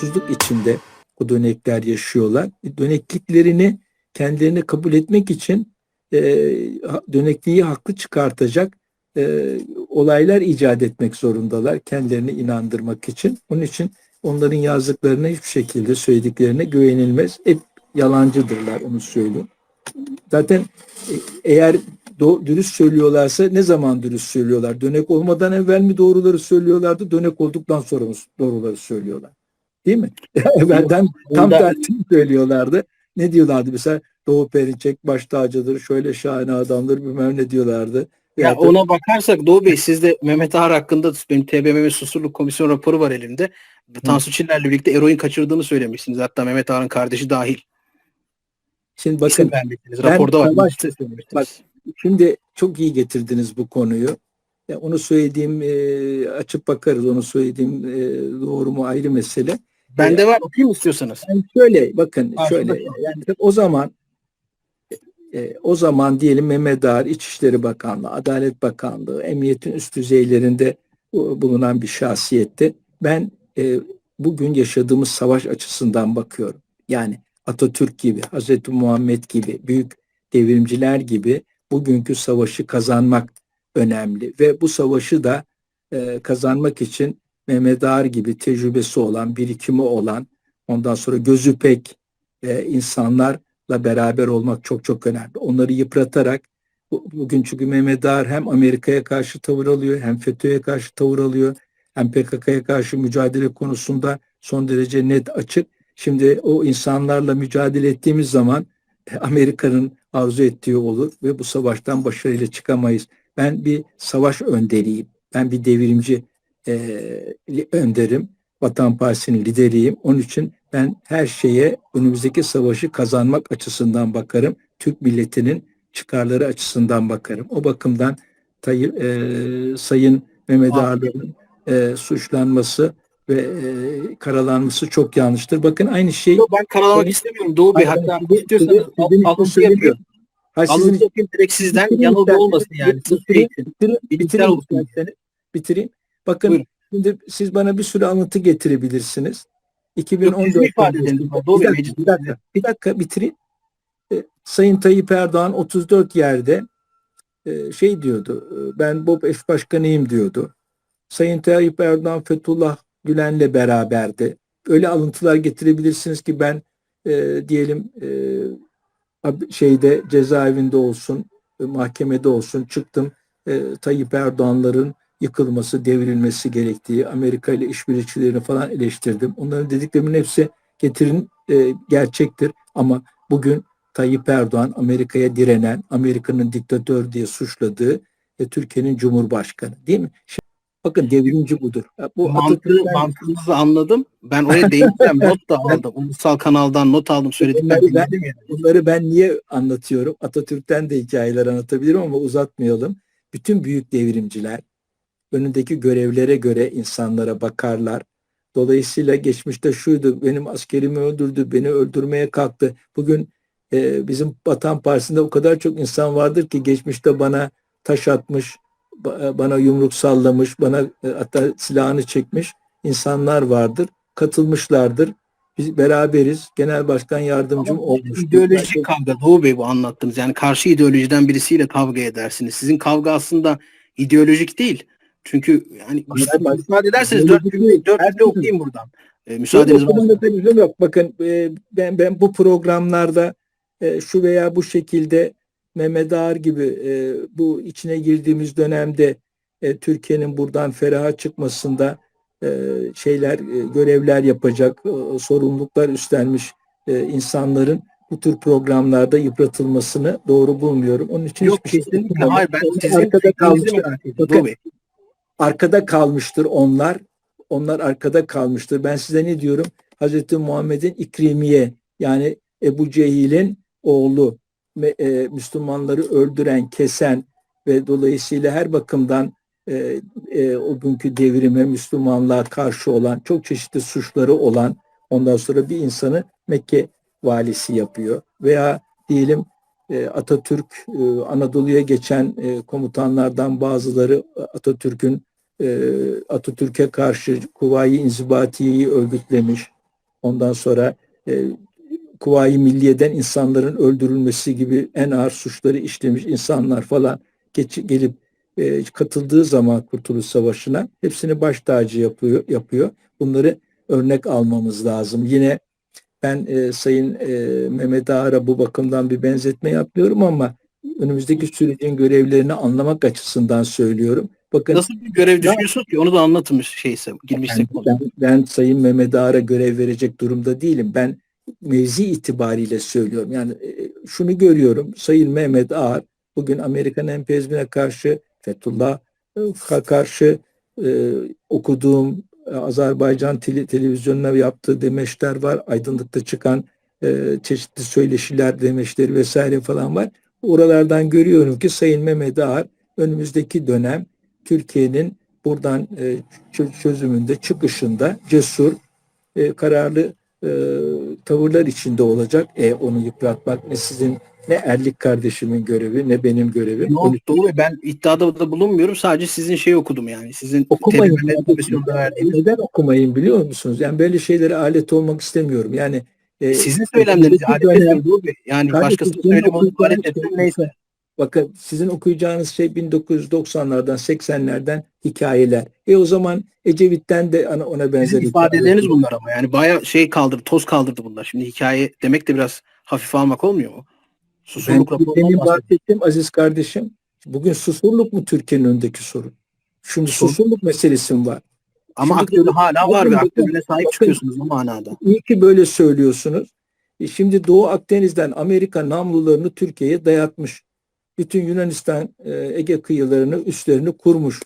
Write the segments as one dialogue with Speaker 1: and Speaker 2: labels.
Speaker 1: umutsuzluk içinde o dönekler yaşıyorlar. E, Dönekliklerini kendilerini kabul etmek için e, dönekliği haklı çıkartacak e, olaylar icat etmek zorundalar kendilerini inandırmak için. Onun için onların yazdıklarına hiçbir şekilde söylediklerine güvenilmez. Hep yalancıdırlar onu söyleyeyim. Zaten e, eğer do- dürüst söylüyorlarsa ne zaman dürüst söylüyorlar? Dönek olmadan evvel mi doğruları söylüyorlardı? Dönek olduktan sonra mı doğruları söylüyorlar? Değil mi? Evvelden tam tersini söylüyorlardı. Ne diyorlardı mesela? Doğu Perinçek baş tacıdır, şöyle şahane adamdır, bilmem ne diyorlardı.
Speaker 2: Ya
Speaker 1: da-
Speaker 2: ona bakarsak Doğu Bey siz de Mehmet Ağar hakkında benim TBMM Susurluk Komisyon raporu var elimde. Tansu Çiller'le birlikte eroin kaçırdığını söylemişsiniz. Hatta Mehmet Ağar'ın kardeşi dahil.
Speaker 1: Şimdi
Speaker 2: Bakın,
Speaker 1: ben
Speaker 2: Raporda var.
Speaker 1: savaş-. Bak, Şimdi çok iyi getirdiniz bu konuyu. Ya onu söylediğim e, açıp bakarız. Onu söylediğim e, doğru mu ayrı mesele.
Speaker 2: Bende var okuyayım istiyorsanız.
Speaker 1: Yani şöyle bakın
Speaker 2: Karşıda
Speaker 1: şöyle yani o zaman e, o zaman diyelim Mehmet Ağar İçişleri Bakanlığı, Adalet Bakanlığı, emniyetin üst düzeylerinde bu- bulunan bir şahsiyetti. Ben e, bugün yaşadığımız savaş açısından bakıyorum. Yani Atatürk gibi, Hazreti Muhammed gibi, büyük devrimciler gibi bugünkü savaşı kazanmak önemli ve bu savaşı da e, kazanmak için Mehmet Ağar gibi tecrübesi olan, birikimi olan, ondan sonra gözü pek e, insanlarla beraber olmak çok çok önemli. Onları yıpratarak bu- bugün çünkü Mehmet Ağar hem Amerika'ya karşı tavır alıyor, hem FETÖ'ye karşı tavır alıyor, hem PKK'ya karşı mücadele konusunda son derece net açık. Şimdi o insanlarla mücadele ettiğimiz zaman e, Amerika'nın arzu ettiği olur ve bu savaştan başarıyla çıkamayız. Ben bir savaş önderiyim. Ben bir devrimci e, önderim. Vatan Partisi'nin lideriyim. Onun için ben her şeye önümüzdeki savaşı kazanmak açısından bakarım. Türk milletinin çıkarları açısından bakarım. O bakımdan Tayyip, e, Sayın Mehmet. Ağar'ın e, suçlanması ve e, karalanması çok yanlıştır. Bakın aynı şey
Speaker 2: Yok, ben karalamak
Speaker 1: Sizin-
Speaker 2: istemiyorum Doğu Bey. Hatta istiyorsanız alıntı
Speaker 1: için
Speaker 2: yapıyorum.
Speaker 1: Hayır,
Speaker 2: Alıntı yapayım direkt sizden
Speaker 1: Bitireyim
Speaker 2: yanılgı olmasın yani.
Speaker 1: Bitireyim,
Speaker 2: şey
Speaker 1: bitireyim, bitireyim isterseniz. Bitireyim. Bakın
Speaker 2: Buyurun.
Speaker 1: şimdi siz bana bir sürü alıntı getirebilirsiniz.
Speaker 2: Yok,
Speaker 1: 2014
Speaker 2: siz ifade Doğru
Speaker 1: bir, dakika, bir dakika, bir dakika bitireyim. E, Sayın Tayyip Erdoğan 34 yerde e, şey diyordu. e, Ben BOP eş başkanıyım diyordu. Sayın Tayyip Erdoğan Fethullah Gülen'le beraberdi. Öyle alıntılar getirebilirsiniz ki ben e, diyelim e, şeyde cezaevinde olsun, e, mahkemede olsun çıktım. E, Tayyip Erdoğan'ların yıkılması, devrilmesi gerektiği, Amerika ile işbirlikçilerini falan eleştirdim. Onların dediklerimin hepsi getirin e, gerçektir. Ama bugün Tayyip Erdoğan Amerika'ya direnen, Amerika'nın diktatör diye suçladığı e, Türkiye'nin Cumhurbaşkanı değil mi? Şimdi, bakın devrimci budur. Bu
Speaker 2: Mantığı, mantığınızı anladım. Ben oraya değineceğim. not da aldım. Ulusal kanaldan not aldım. Söylediklerini
Speaker 1: Bunları ben-
Speaker 2: yani.
Speaker 1: Bunları ben niye anlatıyorum? Atatürk'ten de hikayeler anlatabilirim ama uzatmayalım. Bütün büyük devrimciler önündeki görevlere göre insanlara bakarlar. Dolayısıyla geçmişte şuydu, benim askerimi öldürdü, beni öldürmeye kalktı. Bugün e, bizim Vatan Partisi'nde o kadar çok insan vardır ki geçmişte bana taş atmış, ba- bana yumruk sallamış, bana e, hatta silahını çekmiş insanlar vardır. Katılmışlardır. Biz beraberiz. Genel başkan yardımcım
Speaker 2: Ama
Speaker 1: olmuştu.
Speaker 2: İdeolojik kavga Doğu Bey bu anlattığınız. Yani karşı ideolojiden birisiyle kavga edersiniz. Sizin kavga aslında ideolojik değil. Çünkü yani
Speaker 1: Hayır,
Speaker 2: müsaade ederseniz dört cümle, dört cümle okuyayım buradan. E, müsaadeniz
Speaker 1: okumanda televizyon yok. Bakın e, ben ben bu programlarda e, şu veya bu şekilde Mehmet Ağar gibi e, bu içine girdiğimiz dönemde e, Türkiye'nin buradan feraha çıkmasında e, şeyler e, görevler yapacak e, sorumluluklar üstlenmiş e, insanların bu tür programlarda yıpratılmasını doğru bulmuyorum. Onun için
Speaker 2: Yok
Speaker 1: hiçbir şey
Speaker 2: kesinlikle.
Speaker 1: yapmıyorum.
Speaker 2: Hayır ben sizin fikrinizi merak ediyorum.
Speaker 1: Bakın. Arkada kalmıştır onlar. Onlar arkada kalmıştır. Ben size ne diyorum? Hazreti Muhammed'in İkrimiye yani Ebu Cehil'in oğlu e, Müslümanları öldüren, kesen ve dolayısıyla her bakımdan e, e, o günkü devrime Müslümanlığa karşı olan çok çeşitli suçları olan ondan sonra bir insanı Mekke valisi yapıyor. Veya diyelim e, Atatürk e, Anadolu'ya geçen e, komutanlardan bazıları Atatürk'ün e, Atatürk'e karşı Kuvayi İnzibatiye'yi örgütlemiş. ondan sonra e, Kuvayi Milliye'den insanların öldürülmesi gibi en ağır suçları işlemiş insanlar falan geç, gelip e, katıldığı zaman Kurtuluş Savaşı'na hepsini baş tacı yapıyor. yapıyor. Bunları örnek almamız lazım. Yine ben e, Sayın e, Mehmet Ağar'a bu bakımdan bir benzetme yapmıyorum ama önümüzdeki sürecin görevlerini anlamak açısından söylüyorum. Bakın
Speaker 2: Nasıl bir görev düşünüyorsunuz ki? Onu da anlatın şeyse girmişsek.
Speaker 1: ben, ben, ben Sayın Mehmet Ağar'a görev verecek durumda değilim. Ben mevzi itibariyle söylüyorum. Yani e, şunu görüyorum. Sayın Mehmet Ağar bugün Amerikan emperyalizmine karşı Fethullah'a karşı e, okuduğum e, Azerbaycan tele, televizyonuna yaptığı demeçler var. Aydınlıkta çıkan e, çeşitli söyleşiler, demeçleri vesaire falan var. Oralardan görüyorum ki Sayın Mehmet Ağar önümüzdeki dönem Türkiye'nin buradan e, çözümünde, çıkışında cesur, e, kararlı e, tavırlar içinde olacak. E, onu yıpratmak ne sizin ne Erlik kardeşimin görevi ne benim görevim.
Speaker 2: Yok, Bey, ben iddiada da bulunmuyorum. Sadece sizin şeyi okudum yani. Sizin
Speaker 1: Okumayın. Neden okumayın biliyor musunuz? Yani böyle şeylere alet olmak istemiyorum. Yani e,
Speaker 2: Sizin söylemleriniz alet
Speaker 1: dönem-.
Speaker 2: Yani başkasının söylemi alet Neyse.
Speaker 1: Bakın sizin okuyacağınız şey 1990'lardan 80'lerden hikayeler. E o zaman Ecevit'ten de ona, ona benzer
Speaker 2: Sizin
Speaker 1: hikayeler.
Speaker 2: ifadeleriniz bunlar ama. Yani bayağı şey kaldırdı, toz kaldırdı bunlar. Şimdi hikaye demek de biraz hafife almak olmuyor mu?
Speaker 1: Ben
Speaker 2: Susurluk raporundan
Speaker 1: demin bahsettim aziz kardeşim. Bugün susurluk mu Türkiye'nin önündeki sorun? Şimdi
Speaker 2: Sorun.
Speaker 1: susurluk meselesi mi var?
Speaker 2: Ama aklında hala var ve aklına sahip
Speaker 1: bakın.
Speaker 2: çıkıyorsunuz o manada.
Speaker 1: İyi ki böyle söylüyorsunuz. E şimdi Doğu Akdeniz'den Amerika namlularını Türkiye'ye dayatmış. Bütün Yunanistan e, Ege kıyılarını, üstlerini kurmuş.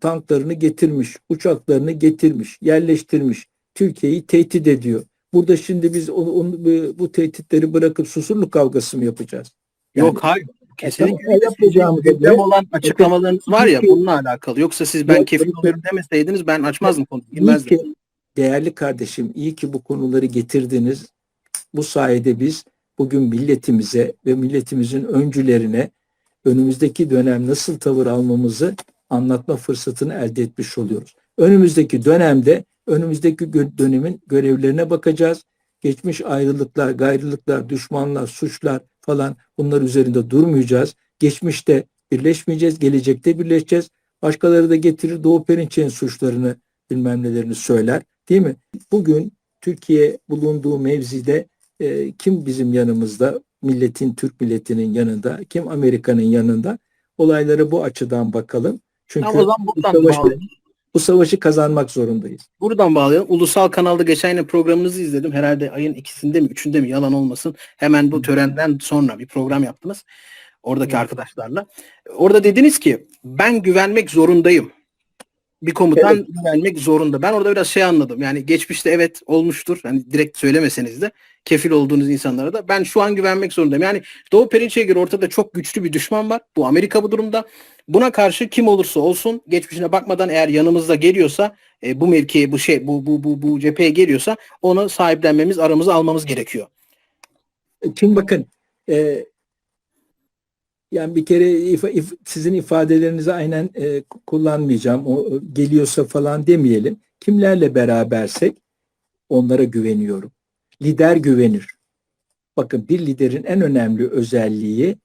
Speaker 1: Tanklarını getirmiş, uçaklarını getirmiş, yerleştirmiş. Türkiye'yi tehdit ediyor. Burada şimdi biz onu, onu- bu, tehditleri bırakıp susurluk kavgası mı yapacağız? Yani-
Speaker 2: Yok hayır. Kesinlikle.
Speaker 1: tamam, o yapacağımıza
Speaker 2: Sizin gündem olan açıklamalarınız var ya
Speaker 1: Türkiye-
Speaker 2: bununla alakalı. Yoksa siz ben kefil
Speaker 1: yok.
Speaker 2: oluyorum demeseydiniz ben açmazdım konuyu. Girmezdim.
Speaker 1: ki değerli kardeşim, iyi ki bu konuları getirdiniz. Bu sayede biz bugün milletimize ve milletimizin öncülerine önümüzdeki dönem nasıl tavır almamızı anlatma fırsatını elde etmiş oluyoruz. Önümüzdeki dönemde önümüzdeki dönemin görevlerine bakacağız. Geçmiş ayrılıklar, gayrılıklar, düşmanlar, suçlar falan bunlar üzerinde durmayacağız. Geçmişte birleşmeyeceğiz, gelecekte birleşeceğiz. Başkaları da getirir Doğu Perinçek'in suçlarını bilmem nelerini söyler. Değil mi? Bugün Türkiye bulunduğu mevzide e, kim bizim yanımızda? Milletin, Türk milletinin yanında. Kim Amerika'nın yanında? Olaylara bu açıdan bakalım. Çünkü
Speaker 2: o zaman
Speaker 1: bu savaşı,
Speaker 2: bağlayalım.
Speaker 1: bu savaşı kazanmak zorundayız.
Speaker 2: Buradan bağlayalım. Ulusal kanalda geçen yine programınızı izledim. Herhalde ayın ikisinde mi, üçünde mi yalan olmasın. Hemen bu törenden sonra bir program yaptınız. Oradaki
Speaker 1: Hı.
Speaker 2: arkadaşlarla. Orada dediniz ki ben güvenmek zorundayım. Bir komutan güvenmek zorunda. Ben orada biraz şey anladım. Yani geçmişte evet olmuştur. Hani direkt söylemeseniz de kefil olduğunuz insanlara da ben şu an güvenmek zorundayım. Yani Doğu Perinçek'e göre ortada çok güçlü bir düşman var. Bu Amerika bu durumda. Buna karşı kim olursa olsun geçmişine bakmadan eğer yanımızda geliyorsa e, bu mevkiye bu şey bu bu bu bu cepheye geliyorsa onu sahiplenmemiz aramıza almamız gerekiyor.
Speaker 1: Şimdi bakın e, yani bir kere ifa- if- sizin ifadelerinizi aynen e, kullanmayacağım. O e, geliyorsa falan demeyelim. Kimlerle berabersek onlara güveniyorum. Lider güvenir. Bakın bir liderin en önemli özelliği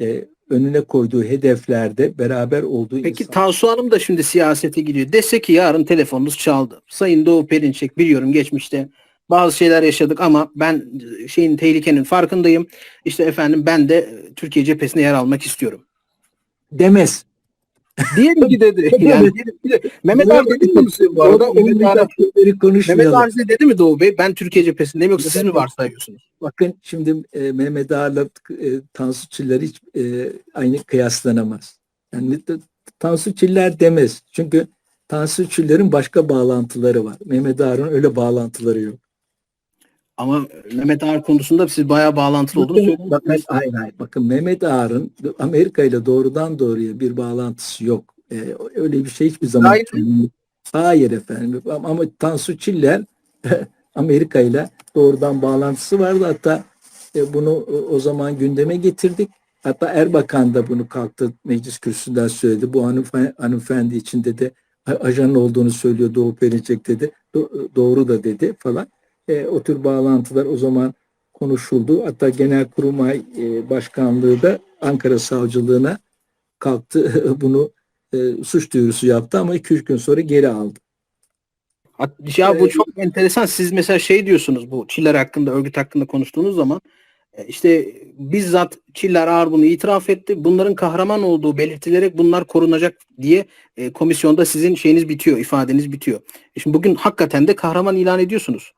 Speaker 1: e, önüne koyduğu hedeflerde beraber olduğu
Speaker 2: Peki
Speaker 1: insan.
Speaker 2: Tansu Hanım da şimdi siyasete gidiyor. Dese ki yarın telefonunuz çaldı. Sayın Doğu Perinçek biliyorum geçmişte bazı şeyler yaşadık ama ben e, şeyin tehlikenin farkındayım. İşte efendim ben de e, Türkiye cephesine yer almak istiyorum.
Speaker 1: demez.
Speaker 2: Diyelim ki dedi. yani Mehmet abi dedi mi? Abi,
Speaker 1: Olmayacakları
Speaker 2: Mehmet abi dedi mi Doğu Bey? Ben Türkiye cephesindeyim yoksa siz mi varsayıyorsunuz?
Speaker 1: Bakın şimdi e, Mehmet Ağar'la e, Tansu Çiller hiç e, aynı kıyaslanamaz. Yani Tansu Çiller demez. Çünkü Tansu Çiller'in başka bağlantıları var. Mehmet Ağar'ın öyle bağlantıları yok.
Speaker 2: Ama Mehmet Ağar konusunda siz bayağı bağlantılı olduğunu
Speaker 1: Bakın,
Speaker 2: söylediniz.
Speaker 1: bakın, hayır, hayır. bakın Mehmet Ağar'ın Amerika ile doğrudan doğruya bir bağlantısı yok. E, öyle bir şey hiçbir zaman.
Speaker 2: Hayır.
Speaker 1: Hayır efendim. Ama, Tansu Çiller Amerika ile doğrudan bağlantısı vardı. Hatta e, bunu o- o zaman gündeme getirdik. Hatta Erbakan da bunu kalktı meclis kürsüsünden söyledi. Bu hanımefendi, hanımefendi için dedi a- ajan olduğunu söylüyor Doğu Perinçek dedi. Do- doğru da dedi falan. E, o tür bağlantılar o zaman konuşuldu. Hatta Genelkurmay e, Başkanlığı da Ankara Savcılığına kalktı bunu e, suç duyurusu yaptı ama 2-3 gün sonra geri aldı.
Speaker 2: Ya bu
Speaker 1: Evet.
Speaker 2: çok enteresan. Siz mesela şey diyorsunuz bu Çiller hakkında, örgüt hakkında konuştuğunuz zaman e, işte bizzat Çiller Ağar bunu itiraf etti. Bunların kahraman olduğu belirtilerek bunlar korunacak diye e, komisyonda sizin şeyiniz bitiyor, ifadeniz bitiyor. E Şimdi bugün hakikaten de kahraman ilan ediyorsunuz.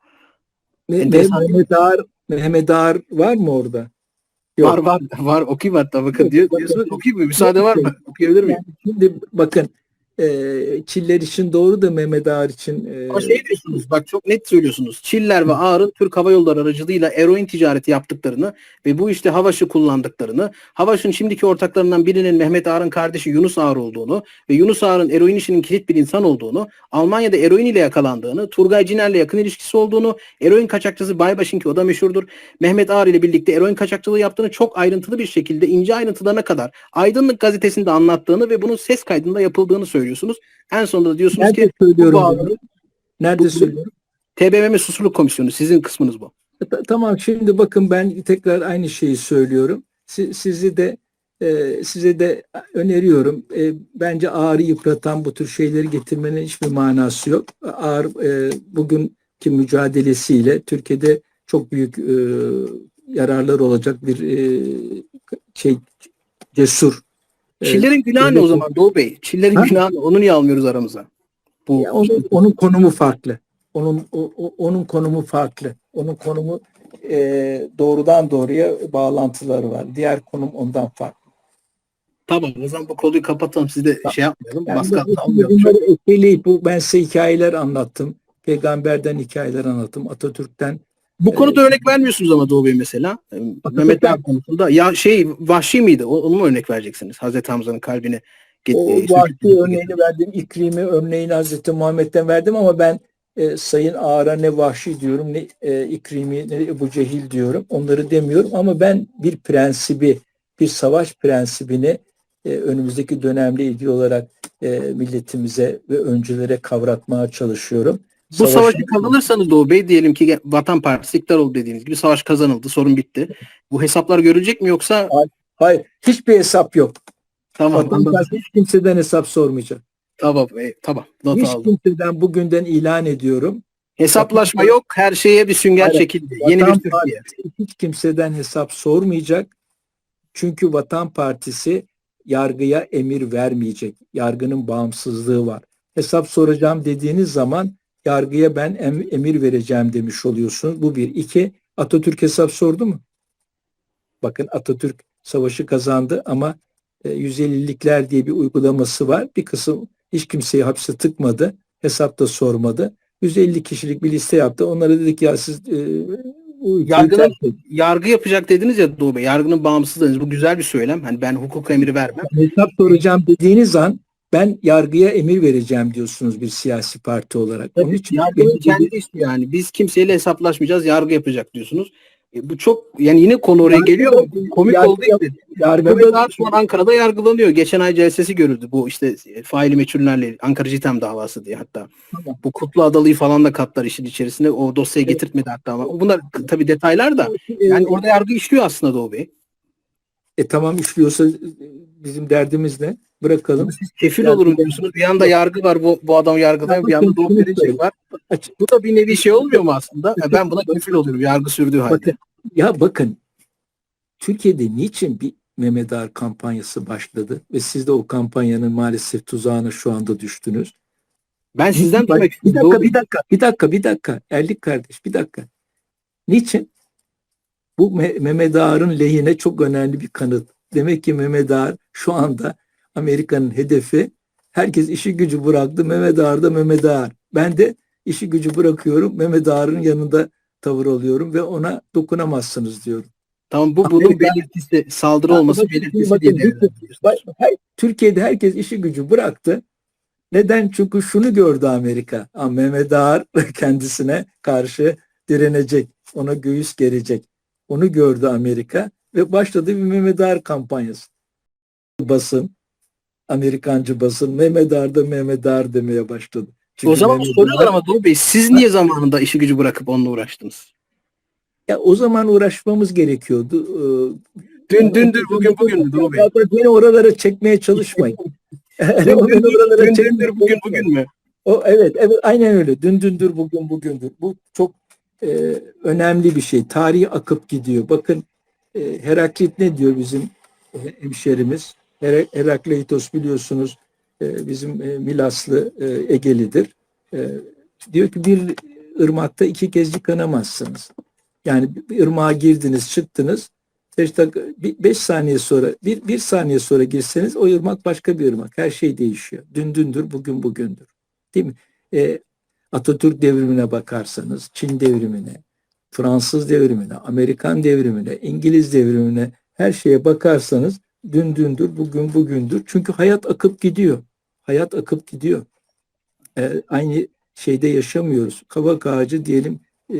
Speaker 1: Me-
Speaker 2: Enteresan.
Speaker 1: Mehmet Ağar, Mehmet Ağar var mı orada? Yok.
Speaker 2: Var var var okuyayım hatta bakın diyor, diyorsunuz okuyayım mı? Müsaade var mı? Okuyabilir miyim?
Speaker 1: Yani şimdi bakın e, Çiller için doğru da Mehmet Ağar için e,
Speaker 2: Ama şey diyorsunuz bak çok net söylüyorsunuz. Çiller ve Ağar'ın Türk Hava Yolları aracılığıyla eroin ticareti yaptıklarını ve bu işte Havaş'ı kullandıklarını, Havaş'ın şimdiki ortaklarından birinin Mehmet Ağar'ın kardeşi Yunus Ağar olduğunu ve Yunus Ağar'ın eroin işinin kilit bir insan olduğunu, Almanya'da eroin ile yakalandığını, Turgay Ciner'le yakın ilişkisi olduğunu, eroin kaçakçısı Baybaş'ın ki o da meşhurdur, Mehmet Ağar ile birlikte eroin kaçakçılığı yaptığını çok ayrıntılı bir şekilde ince ayrıntılarına kadar Aydınlık gazetesinde anlattığını ve bunun ses kaydında yapıldığını söylüyorsunuz. En sonunda da diyorsunuz
Speaker 1: nerede
Speaker 2: ki bu
Speaker 1: söylüyorum
Speaker 2: bağları
Speaker 1: bunu? Nerede
Speaker 2: bu-
Speaker 1: söylüyorum?
Speaker 2: TBMM Susurluk Komisyonu sizin kısmınız bu.
Speaker 1: Ta- Tamam şimdi bakın ben tekrar aynı şeyi söylüyorum. Si- Sizi de e, size de öneriyorum. E, bence ağrı yıpratan bu tür şeyleri getirmenin hiçbir manası yok. Ağır e, bugünkü mücadelesiyle Türkiye'de çok büyük e, yararlar olacak bir e, şey cesur.
Speaker 2: Çillerin günahı ne o zaman Doğu Bey? Çillerin
Speaker 1: Ha?
Speaker 2: günahı ne? Onu niye almıyoruz aramıza? Bu
Speaker 1: Ya onun, onun konumu farklı. Onun o- o- onun konumu farklı. Onun konumu e, doğrudan doğruya bağlantıları var. Diğer konum ondan farklı.
Speaker 2: tamam o zaman bu konuyu kapatalım. Siz de şey yapmayalım.
Speaker 1: Yani
Speaker 2: baskı
Speaker 1: bu- bu ben size hikayeler anlattım. Peygamberden hikayeler anlattım. Atatürk'ten
Speaker 2: Bu konuda örnek vermiyorsunuz ama Doğu Bey mesela. Ee, Mehmet
Speaker 1: ben-
Speaker 2: Ağar konusunda. Ya şey vahşi miydi? Onu mu örnek vereceksiniz? Hazreti Hamza'nın kalbini
Speaker 1: o vahşi örneğini verdim. İkrimi örneğini Hazreti Muhammed'den verdim ama ben e, Sayın Ağar'a ne vahşi diyorum ne e, İkrimi ne Ebu Cehil diyorum. Onları demiyorum ama ben bir prensibi bir savaş prensibini e, önümüzdeki dönemle ilgili olarak e, milletimize ve öncülere kavratmaya çalışıyorum.
Speaker 2: Bu
Speaker 1: Savaşın-
Speaker 2: savaşı kazanırsanız Doğu Bey diyelim ki Vatan Partisi iktidar oldu dediğiniz gibi savaş kazanıldı. Sorun bitti. Bu hesaplar görülecek mi yoksa
Speaker 1: Hayır, hiçbir hesap yok.
Speaker 2: tamam anladım.
Speaker 1: Vatandaş hiç kimseden hesap sormayacak.
Speaker 2: Tamam, e, tamam. Not
Speaker 1: Hiç
Speaker 2: aldım.
Speaker 1: kimseden bugünden ilan ediyorum.
Speaker 2: Hesaplaşma yok. Her şeye bir sünger
Speaker 1: Hayır,
Speaker 2: çekildi. Yeni bir
Speaker 1: Vatan
Speaker 2: Türkiye.
Speaker 1: Partisi hiç kimseden hesap sormayacak. Çünkü Vatan Partisi yargıya emir vermeyecek. Yargının bağımsızlığı var. Hesap soracağım dediğiniz zaman yargıya ben em- emir vereceğim demiş oluyorsunuz. Bu bir. İki, Atatürk hesap sordu mu? Bakın Atatürk savaşı kazandı ama e, 150'likler diye bir uygulaması var. Bir kısım hiç kimseyi hapse tıkmadı. Hesap da sormadı. 150 kişilik bir liste yaptı. Onlara dedik ya siz e,
Speaker 2: Yargının-. Yargı yapacak dediniz ya Doğu Bey. Yargının bağımsızlığınız. Bu güzel bir söylem. Hani ben hukuk emri vermem.
Speaker 1: hesap soracağım dediğiniz an ben yargıya emir vereceğim diyorsunuz bir siyasi parti olarak. Onun için benim-
Speaker 2: kendi işi yani. Biz kimseyle hesaplaşmayacağız. Yargı yapacak diyorsunuz. E, bu çok yani yine konu oraya
Speaker 1: Yargı-
Speaker 2: geliyor ama komik
Speaker 1: yargı
Speaker 2: oldu işte.
Speaker 1: yargıda
Speaker 2: Mehmet Ağar şu an Ankara'da yargılanıyor. Geçen ay celsesi görüldü. Bu işte e, faili meçhullerle Ankara Citem davası diye hatta.
Speaker 1: Tamam.
Speaker 2: Bu Kutlu Adalı'yı falan da katlar işin içerisinde. O dosyayı
Speaker 1: Evet.
Speaker 2: getirtmedi hatta ama. Bunlar tabii detaylar da. Yani orada yargı işliyor aslında Doğu Bey.
Speaker 1: E, tamam işliyorsa e, bizim derdimiz ne? Bırakalım.
Speaker 2: Siz kefil
Speaker 1: Yargı-
Speaker 2: olurum diyorsunuz. Bir yanda yargı var. Bu, bu adam yargıdan bir yanda Doğu
Speaker 1: Bakın,
Speaker 2: Perinçek var. Bu da bir nevi şey olmuyor mu aslında? E, Ben buna kefil olurum. Yargı sürdüğü halde.
Speaker 1: Bakın, ya bakın Türkiye'de niçin bir Mehmet Ağar kampanyası başladı ve siz de o kampanyanın maalesef tuzağına şu anda düştünüz.
Speaker 2: Ben sizden duymak
Speaker 1: bir dakika, bir dakika, bir dakika, bir dakika. Erlik kardeş, bir dakika. Niçin? Bu Me- Mehmet Ağar'ın lehine çok önemli bir kanıt. Demek ki Mehmet Ağar şu anda Amerika'nın hedefi. Herkes işi gücü bıraktı. Mehmet Ağar da Mehmet Ağar. Ben de işi gücü bırakıyorum. Mehmet Ağar'ın yanında tavır alıyorum ve ona dokunamazsınız diyorum.
Speaker 2: Tamam bu bunun
Speaker 1: Amerika-
Speaker 2: belirtisi, saldırı olması belirtisi
Speaker 1: bakın. Bak, her- Türkiye'de herkes işi gücü bıraktı. Neden? Çünkü şunu gördü Amerika. Mehmet Ağar kendisine karşı direnecek. Ona göğüs gerecek. Onu gördü Amerika ve başladı bir Mehmet Ağar kampanyası. Basın, Amerikancı basın Mehmet Ağar da Mehmet Ağar demeye başladı. Çünkü
Speaker 2: o zaman
Speaker 1: Mehmet
Speaker 2: soruyorlar
Speaker 1: Ağar-
Speaker 2: ama Doğu Bey siz niye zamanında işi gücü bırakıp onunla uğraştınız?
Speaker 1: ya o zaman uğraşmamız gerekiyordu. Ee,
Speaker 2: Dün dündür bugün bugün Doğu Bey.
Speaker 1: Beni oralara çekmeye çalışmayın.
Speaker 2: Dün dündür,
Speaker 1: oralara
Speaker 2: dün dündür bugün bugün mü?
Speaker 1: O evet evet aynen öyle. Dün dündür bugün bugündür. Bu çok e, önemli bir şey. Tarih akıp gidiyor. Bakın e, Heraklit ne diyor bizim e, hemşerimiz? Her- Herakleitos biliyorsunuz e, bizim e, Milaslı e, Egelidir. E, diyor ki bir ırmakta iki kez yıkanamazsınız. Yani bir ırmağa girdiniz çıktınız. Beş, dakika, bir- beş saniye sonra bir, bir saniye sonra girseniz o ırmak başka bir ırmak. Her şey değişiyor. Dün dündür bugün bugündür. Değil mi? E, Atatürk devrimine bakarsanız, Çin devrimine, Fransız devrimine, Amerikan devrimine, İngiliz devrimine her şeye bakarsanız dün dündür, bugün bugündür. Çünkü hayat akıp gidiyor. Hayat akıp gidiyor. E, aynı şeyde yaşamıyoruz. Kavak ağacı diyelim e,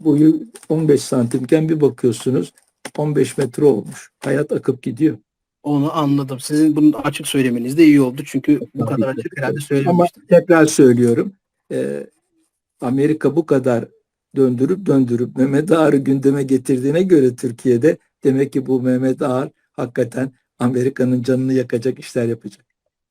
Speaker 1: boyu 15 santimken bir bakıyorsunuz 15 metre olmuş. Hayat akıp gidiyor.
Speaker 2: Onu anladım. Sizin bunu açık söylemeniz de iyi oldu. Çünkü bu kadar açık herhalde
Speaker 1: Ama
Speaker 2: söylememiştim.
Speaker 1: tekrar söylüyorum. E, Amerika bu kadar döndürüp döndürüp Mehmet Ağar'ı gündeme getirdiğine göre Türkiye'de demek ki bu Mehmet Ağar hakikaten Amerika'nın canını yakacak işler yapacak.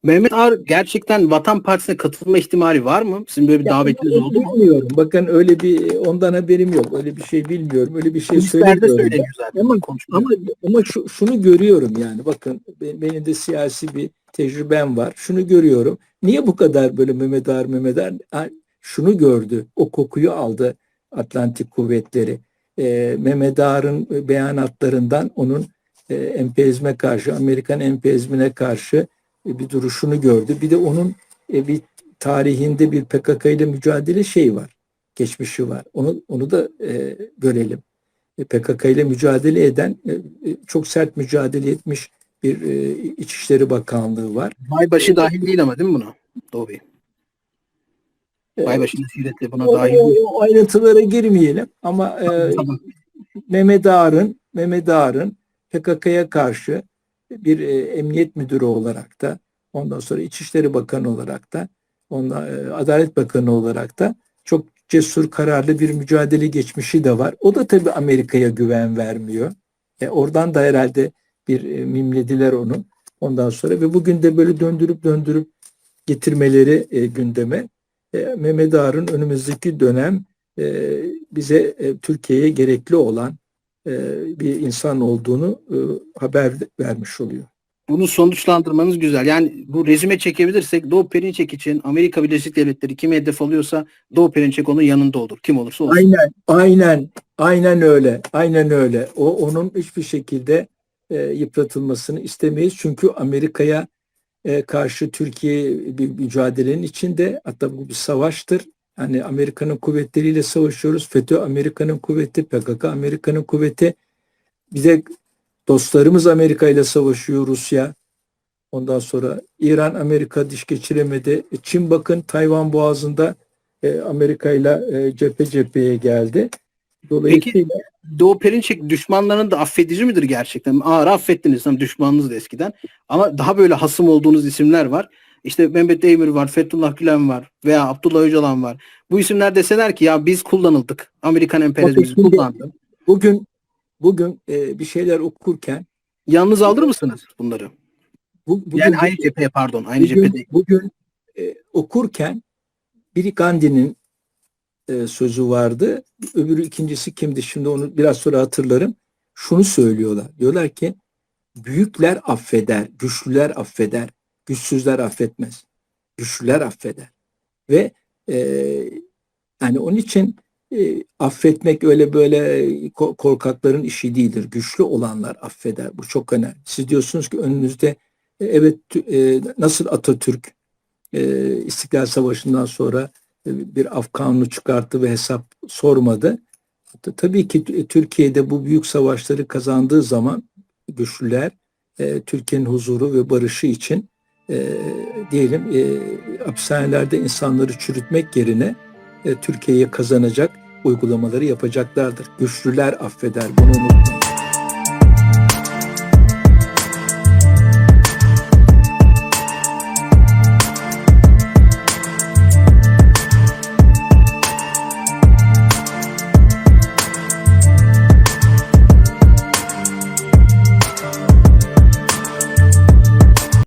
Speaker 2: Mehmet Ağar gerçekten Vatan Partisi'ne katılma ihtimali var mı? Sizin böyle bir
Speaker 1: Ya
Speaker 2: davetiniz oldu mu?
Speaker 1: Bilmiyorum. Bakın öyle bir ondan haberim yok. Öyle bir şey bilmiyorum. Öyle bir şey söylemiyorum.
Speaker 2: zaten.
Speaker 1: Ama-. Ama ama şu, şunu görüyorum yani bakın be- benim de siyasi bir tecrübem var. Şunu görüyorum. Niye bu kadar böyle Mehmet Ağar Mehmet Ağar şunu gördü. O kokuyu aldı Atlantik kuvvetleri. Ee, Mehmet Ağar'ın beyanatlarından onun e, emperyalizme karşı, Amerikan emperyalizmine karşı e, bir duruşunu gördü. Bir de onun e, bir tarihinde bir PKK ile mücadele şey var. Geçmişi var. Onu onu da e, görelim. E, PKK ile mücadele eden e, e, çok sert mücadele etmiş bir e, İçişleri Bakanlığı var.
Speaker 2: Baybaşı dahil değil ama değil mi buna? Doğu Bey.
Speaker 1: E,
Speaker 2: Baybaşı nasiretle buna
Speaker 1: o,
Speaker 2: dahil
Speaker 1: o-
Speaker 2: değil.
Speaker 1: o ayrıntılara girmeyelim ama e,
Speaker 2: Tamam.
Speaker 1: Mehmet Ağar'ın Mehmet Ağar'ın PKK'ya karşı bir e, emniyet müdürü olarak da ondan sonra İçişleri Bakanı olarak da ondan, e, Adalet Bakanı olarak da çok cesur kararlı bir mücadele geçmişi de var. O da tabii Amerika'ya güven vermiyor. E, oradan da herhalde bir e, mimlediler onu. Ondan sonra ve bugün de böyle döndürüp döndürüp getirmeleri e, gündeme e, Mehmet Ağar'ın önümüzdeki dönem e, bize e, Türkiye'ye gerekli olan bir insan olduğunu e, haber vermiş oluyor.
Speaker 2: Bunu sonuçlandırmanız güzel. Yani bu rezüme çekebilirsek Doğu Perinçek için Amerika Birleşik Devletleri kimi hedef alıyorsa Doğu Perinçek onun yanında olur. Kim olursa olsun.
Speaker 1: Aynen, aynen, aynen öyle, aynen öyle. O onun hiçbir şekilde e, yıpratılmasını istemeyiz. Çünkü Amerika'ya e, karşı Türkiye bir mücadelenin içinde hatta bu bir savaştır. Hani Amerika'nın kuvvetleriyle savaşıyoruz. FETÖ Amerika'nın kuvveti, PKK Amerika'nın kuvveti. Bize dostlarımız Amerika ile savaşıyor Rusya. Ondan sonra İran Amerika diş geçiremedi. E, Çin bakın Tayvan Boğazı'nda e, Amerika ile e, cephe cepheye geldi. Dolayısıyla
Speaker 2: Doğu Perinçek düşmanlarının da affedici midir gerçekten? Ağır affettiniz tam düşmanınız da eskiden. Ama daha böyle hasım olduğunuz isimler var. İşte Mehmet Deymir var, Fethullah Gülen var veya Abdullah Öcalan var. Bu isimler deseler ki ya biz kullanıldık. Amerikan emperyalizmi kullandı.
Speaker 1: bugün bugün e, bir şeyler okurken
Speaker 2: Yalnız alır mısınız bunları?
Speaker 1: bu, bugün,
Speaker 2: Yani aynı cepheye pardon. Aynı
Speaker 1: bugün,
Speaker 2: cephede.
Speaker 1: bugün e, okurken biri Gandhi'nin e, sözü vardı. Öbürü ikincisi kimdi? Şimdi onu biraz sonra hatırlarım. Şunu söylüyorlar. Diyorlar ki büyükler affeder, güçlüler affeder, güçsüzler affetmez. Güçlüler affeder. Ve e, yani onun için e, affetmek öyle böyle ko- korkakların işi değildir. Güçlü olanlar affeder. Bu çok önemli. Siz diyorsunuz ki önünüzde e, evet e, nasıl Atatürk e, İstiklal Savaşı'ndan sonra e, bir af kanunu çıkarttı ve hesap sormadı. Ta- Tabii ki Türkiye'de bu büyük savaşları kazandığı zaman güçlüler e, Türkiye'nin huzuru ve barışı için e, diyelim e, hapishanelerde insanları çürütmek yerine e, Türkiye'ye kazanacak uygulamaları yapacaklardır. Güçlüler affeder bunu unutmayın.